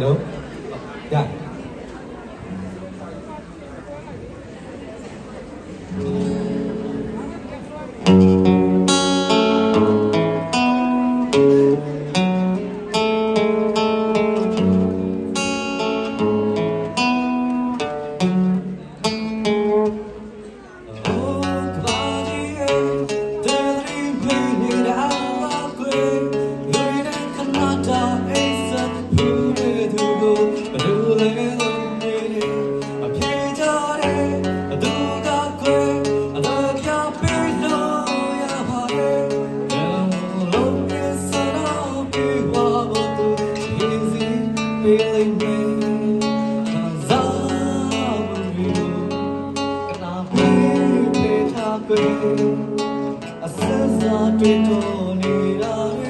¿no? အစစတွေ့တော်နေတာတွေ